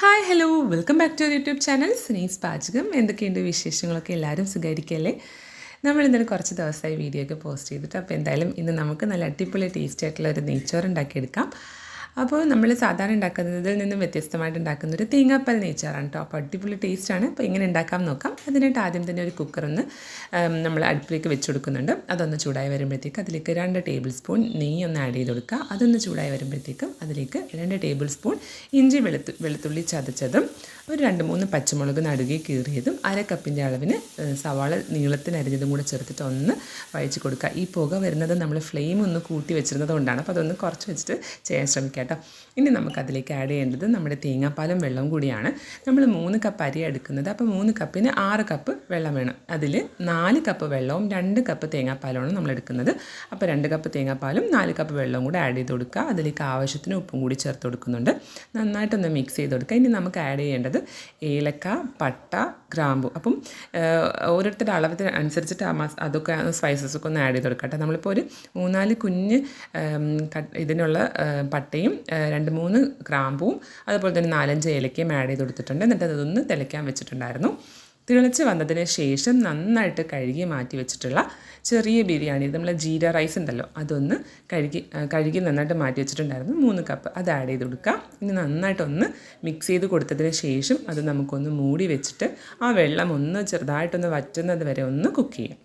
Hi hello welcome back to YouTube channel Sneh's പാചകം എന്തൊക്കെയുണ്ട് വിശേഷങ്ങളൊക്കെ എല്ലാവരും സുഖമായിരിക്കല്ലേ നമ്മൾ ഇന്നലെ കുറച്ച് ദിവസമായി വീഡിയോ ഒക്കെ പോസ്റ്റ് ചെയ്തിട്ട് അപ്പോൾ എന്തായാലും ഇന്ന് നമുക്ക് നല്ല അടിപൊളി ടേസ്റ്റ് ആയിട്ടുള്ള ഒരു നെയ്ച്ചോറ് ഉണ്ടാക്കിയെടുക്കാം. അപ്പോൾ നമ്മൾ സാധാരണ ഉണ്ടാക്കുന്നതിൽ നിന്നും വ്യത്യസ്തമായിട്ട് ഉണ്ടാക്കുന്ന ഒരു തേങ്ങാപ്പാൽ നെയ്ച്ചാറാണ് കേട്ടോ അപ്പോൾ അടിപൊളി ടേസ്റ്റാണ്. അപ്പോൾ ഇങ്ങനെ ഉണ്ടാക്കാം നോക്കാം. അതിനായിട്ട് ആദ്യം തന്നെ ഒരു കുക്കറൊന്ന് നമ്മൾ അടുപ്പിലേക്ക് വെച്ച് കൊടുക്കുന്നുണ്ട്. അതൊന്ന് ചൂടായി വരുമ്പോഴത്തേക്ക് അതിലേക്ക് രണ്ട് ടേബിൾ സ്പൂൺ നെയ്യ് ഒന്ന് ആഡ് ചെയ്ത് കൊടുക്കുക. അതൊന്ന് ചൂടായി വരുമ്പോഴത്തേക്കും അതിലേക്ക് രണ്ട് ടേബിൾ സ്പൂൺ ഇഞ്ചി വെളുത്തു വെളുത്തുള്ളി ചതച്ചതും ഒരു രണ്ട് മൂന്ന് പച്ചമുളക് നടുകി കീറിയതും അര കപ്പിന്റെ അളവിന് സവാള നീളത്തിന് അരിഞ്ഞതും കൂടെ ചേർത്തിട്ട് ഒന്ന് വഴിച്ച് കൊടുക്കുക. ഈ പുക വരുന്നത് നമ്മൾ ഫ്ലെയിം ഒന്ന് കൂട്ടി വെച്ചിരുന്നത് കൊണ്ടാണ്. അപ്പോൾ അതൊന്ന് കുറച്ച് വെച്ചിട്ട് ചെയ്യാൻ ശ്രമിക്കുക കേട്ടോ. ഇനി നമുക്ക് അതിലേക്ക് ആഡ് ചെയ്യേണ്ടത് നമ്മുടെ തേങ്ങാപ്പാലും വെള്ളവും കൂടിയാണ്. നമ്മൾ മൂന്ന് കപ്പ് അരി എടുക്കുന്നത്. അപ്പോൾ മൂന്ന് കപ്പിന് ആറ് കപ്പ് വെള്ളം വേണം. അതിൽ നാല് കപ്പ് വെള്ളവും രണ്ട് കപ്പ് തേങ്ങാപ്പാലുമാണ് നമ്മൾ എടുക്കുന്നത്. അപ്പോൾ രണ്ട് കപ്പ് തേങ്ങാപ്പാലും നാല് കപ്പ് വെള്ളവും കൂടി ആഡ് ചെയ്ത് കൊടുക്കുക. അതിലേക്ക് ആവശ്യത്തിന് ഉപ്പും കൂടി ചേർത്ത് കൊടുക്കുന്നുണ്ട്. നന്നായിട്ടൊന്ന് മിക്സ് ചെയ്ത് കൊടുക്കുക. ഇനി നമുക്ക് ആഡ് ചെയ്യേണ്ടത് ഏലക്ക പട്ട ഗ്രാമ്പു. അപ്പം ഓരോരുത്തരുടെ അളവത്തിന് അനുസരിച്ചിട്ട് അതൊക്കെ സ്പൈസസ് ഒക്കെ ഒന്ന് ആഡ് ചെയ്ത് കൊടുക്കട്ടെ നമ്മളിപ്പോൾ ഒരു മൂന്നാൽ കുഞ്ഞ് ഇതിനുള്ള പട്ടയും ഏഹ്, രണ്ട് മൂന്ന് ഗ്രാമ്പുവും അതുപോലെ തന്നെ നാലഞ്ച് ഏലക്കയും ആഡ് ചെയ്ത് കൊടുത്തിട്ടുണ്ട്. എന്നിട്ട് അതൊന്ന് തിളയ്ക്കാൻ വെച്ചിട്ടുണ്ടായിരുന്നു. തിളച്ച് വന്നതിന് ശേഷം നന്നായിട്ട് കഴുകി മാറ്റി വെച്ചിട്ടുള്ള ചെറിയ ബിരിയാണി നമ്മൾ ജീര റൈസ് ഉണ്ടല്ലോ അതൊന്ന് കഴുകി കഴുകി നന്നായിട്ട് മാറ്റി വെച്ചിട്ടുണ്ടായിരുന്നു. മൂന്ന് കപ്പ് അത് ആഡ് ചെയ്ത് കൊടുക്കുക. ഇനി നന്നായിട്ടൊന്ന് മിക്സ് ചെയ്ത് കൊടുത്തതിന് ശേഷം അത് നമുക്കൊന്ന് മൂടി വെച്ചിട്ട് ആ വെള്ളം ഒന്ന് ചെറുതായിട്ടൊന്ന് വറ്റുന്നത് വരെ ഒന്ന് കുക്ക് ചെയ്യാം.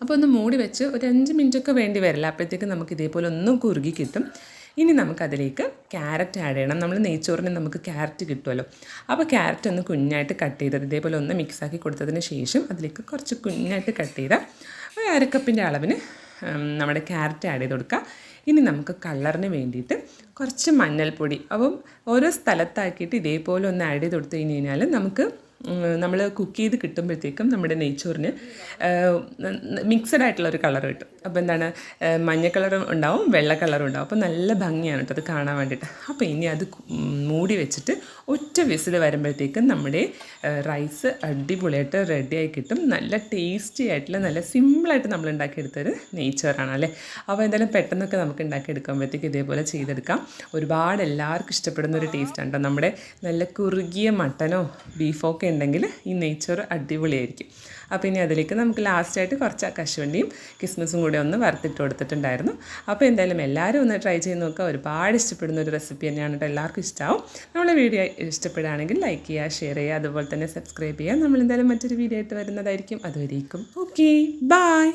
അപ്പോൾ ഒന്ന് മൂടി വെച്ച് ഒരു അഞ്ച് മിനിറ്റൊക്കെ വേണ്ടി വരില്ല. അപ്പോഴത്തേക്ക് നമുക്ക് ഇതേപോലെ ഒന്ന് കുറുകി കിട്ടും. ഇനി നമുക്കതിലേക്ക് ക്യാരറ്റ് ആഡ് ചെയ്യണം. നമ്മൾ നെയ്ച്ചോറിന് നമുക്ക് ക്യാരറ്റ് കിട്ടുമല്ലോ. അപ്പോൾ ക്യാരറ്റ് ഒന്ന് കുഞ്ഞായിട്ട് കട്ട് ചെയ്തത് ഇതേപോലെ ഒന്ന് മിക്സാക്കി കൊടുത്തതിന് ശേഷം അതിലേക്ക് കുറച്ച് കുഞ്ഞായിട്ട് കട്ട് ചെയ്ത ഒരു അരക്കപ്പിന്റെ അളവിന് നമ്മുടെ ക്യാരറ്റ് ആഡ് ചെയ്ത് കൊടുക്കുക ഇനി നമുക്ക് കളറിന് വേണ്ടിയിട്ട് കുറച്ച് മഞ്ഞൾപ്പൊടി അപ്പം ഓരോ സ്ഥലത്താക്കിയിട്ട് ഇതേപോലെ ഒന്ന് ആഡ് ചെയ്ത് കൊടുത്തു കഴിഞ്ഞ് കഴിഞ്ഞാൽ നമുക്ക് നമ്മൾ കുക്ക് ചെയ്ത് കിട്ടുമ്പോഴത്തേക്കും നമ്മുടെ നെയ്ച്ചോറിന് മിക്സഡ് ആയിട്ടുള്ള ഒരു കളർ കിട്ടും. അപ്പോൾ എന്താണ് മഞ്ഞ കളറും ഉണ്ടാവും വെള്ള കളറും ഉണ്ടാവും. അപ്പോൾ നല്ല ഭംഗിയാണ് കേട്ടോ അത് കാണാൻ വേണ്ടിയിട്ട് അപ്പോൾ ഇനി അത് മൂടി വെച്ചിട്ട് ഒറ്റ വിസിൽ വരുമ്പോഴത്തേക്കും നമ്മുടെ റൈസ് അടിപൊളിയായിട്ട് റെഡിയായി കിട്ടും. നല്ല ടേസ്റ്റി ആയിട്ടുള്ള നല്ല സിമ്പിളായിട്ട് നമ്മൾ ഉണ്ടാക്കിയെടുത്തൊരു നെയ്ച്ചോറാണ് അല്ലേ? അപ്പോൾ എന്തായാലും പെട്ടെന്നൊക്കെ നമുക്ക് ഉണ്ടാക്കിയെടുക്കുമ്പോഴത്തേക്ക് ഇതേപോലെ ചെയ്തെടുക്കാം. ഒരുപാട് എല്ലാവർക്കും ഇഷ്ടപ്പെടുന്ന ഒരു ടേസ്റ്റാണ് കേട്ടോ. നമ്മുടെ നല്ല കുറുകിയ മട്ടനോ ബീഫോ ഒക്കെ ഉണ്ടെങ്കിൽ ഈ നെയ്ച്ചോറ് അടിപൊളിയായിരിക്കും. അപ്പോൾ ഇനി അതിലേക്ക് നമുക്ക് ലാസ്റ്റായിട്ട് കുറച്ച് കശുവണ്ടിയും കിസ്മസും കൂടി ഒന്ന് വറുത്തിട്ട് കൊടുത്തിട്ടുണ്ടായിരുന്നു. അപ്പോൾ എന്തായാലും എല്ലാവരും ഒന്ന് ട്രൈ ചെയ്ത് നോക്കുക. ഒരുപാട് ഇഷ്ടപ്പെടുന്ന ഒരു റെസിപ്പി തന്നെയാണ് കേട്ടോ എല്ലാവർക്കും ഇഷ്ടമാവും നമ്മളെ വീഡിയോ ഇഷ്ടപ്പെടുകയാണെങ്കിൽ ലൈക്ക് ചെയ്യുക ഷെയർ ചെയ്യുക അതുപോലെ തന്നെ സബ്സ്ക്രൈബ് ചെയ്യുക. നമ്മൾ എന്തായാലും മറ്റൊരു വീഡിയോ ആയിട്ട് വരുന്നതായിരിക്കും. അതുവരേക്കും. Okay bye